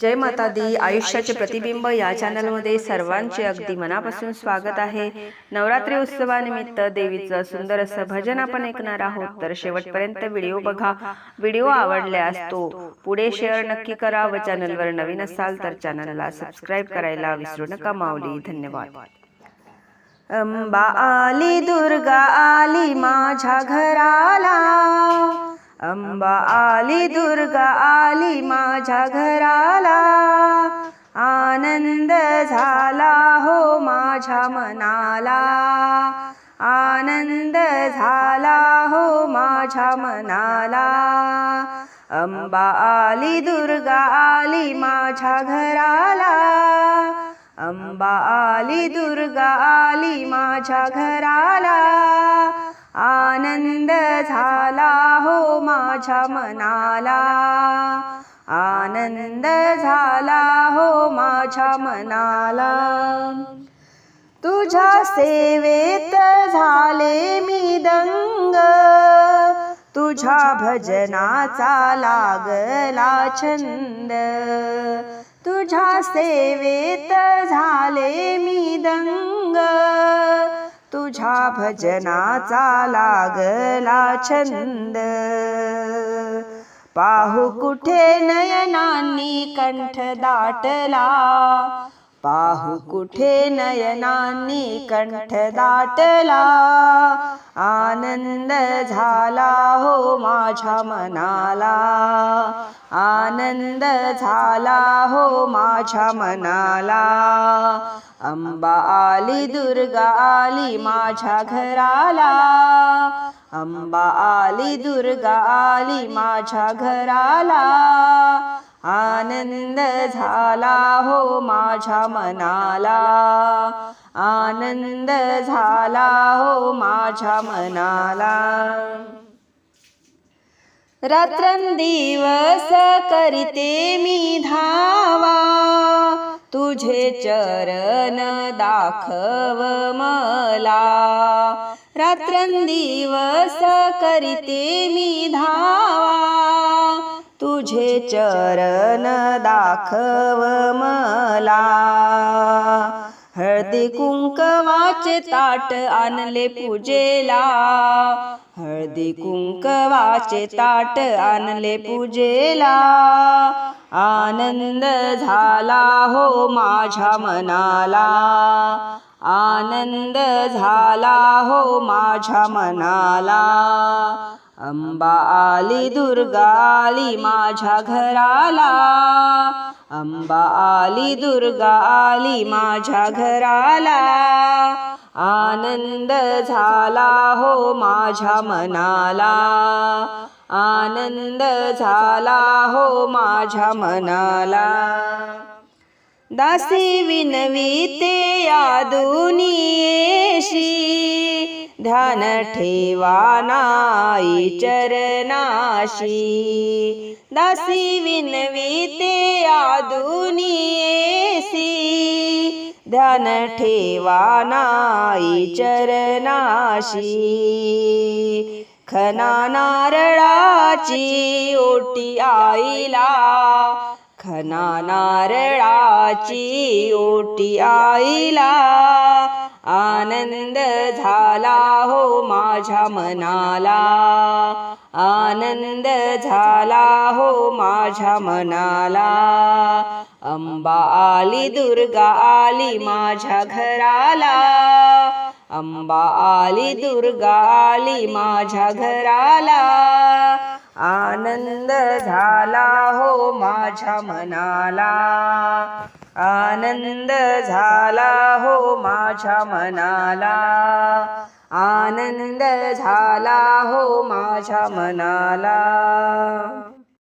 जय माता दी आयुष्याचे प्रतिबिंब या चॅनलमध्ये सर्वांचे अगदी मनापासून स्वागत आहे. नवरात्री उत्सवानिमित्त देवीचं सुंदर असं भजन आपण ऐकणार आहोत. तर शेवटपर्यंत व्हिडिओ बघा. व्हिडिओ आवडल्यास तो पुढे शेअर नक्की करा व चॅनलवर नवीन असाल तर चॅनलला सबस्क्राईब करायला विसरू नका माऊली. धन्यवाद. अंबा आली दुर्गा आली माझ्या घराला. अंबा आली दुर्गा आली माझ्या घराला. आनंद झाला हो माझ्या मनाला. आनंद झाला हो माझ्या मनाला. अंबा आली दुर्गा आली माझ्या घराला. अंबा आली दुर्गा आली माझ्या घराला. आनंद झाला हो माझ्या मनाला. आनंद झाला हो माझ्या मनाला. तुझ्या सेवेत झाले मी दंग. तुझ्या भजनाचा लागला छंद. तुझ्या सेवेत झाले मी दंग. तुझ्या भजनाचा लागला छंद. पाहू कुठे नयनांनी कंठ दाटला. पाहू कुठे नयनांनी कंठ दाटला? आनंद झाला हो माझ्या मनाला. आनंद झाला हो माझ्या मनाला. अंबा आली दुर्गा आली माझ्या घराला. अंबा आली दुर्गा आली माझ्या घराला. आनंद झाला हो माझ्या मनाला. आनंद झाला हो माझ्या मनाला. रात्रंदिवस करीते मी धावा. तुझे चरण दाखव मला. रात्रंदिवस करीते मी धावा. तुझे चरण दाखव मला. हळदी कुंकवाचे ताट आणले पूजेला. हळदी कुंकवाचे ताट आणले पूजेला. आनंद झाला हो माझ्या मनाला. आनंद झाला हो माझ्या मनाला. अंबा आली दुर्गा आली माझ्या घराला. अंबा आली दुर्गा आली माझ्या घराला. आनंद झाला हो माझ्या मनाला. आनंद झाला हो माझ्या मनाला. दासी विनवीते या दुनियेशी. ध्यान ठेवा नाई चरणाशी. दासी विनविते या ध्यान ठेवा नाई चरणाशी. खना नारळाची ओटी आईला. खना नारळाची ओटी आईला. आनंद झाला हो माझ्या मनाला. आनंद झाला हो माझ्या मनाला. अंबा आली दुर्गा आली माझ्या घराला. अंबा आली दुर्गा आली माझ्या घराला. आनंद झाला माझ्या मनाला आनंद झाला हो माझ्या मनाला. आनंद झाला हो माझ्या मनाला.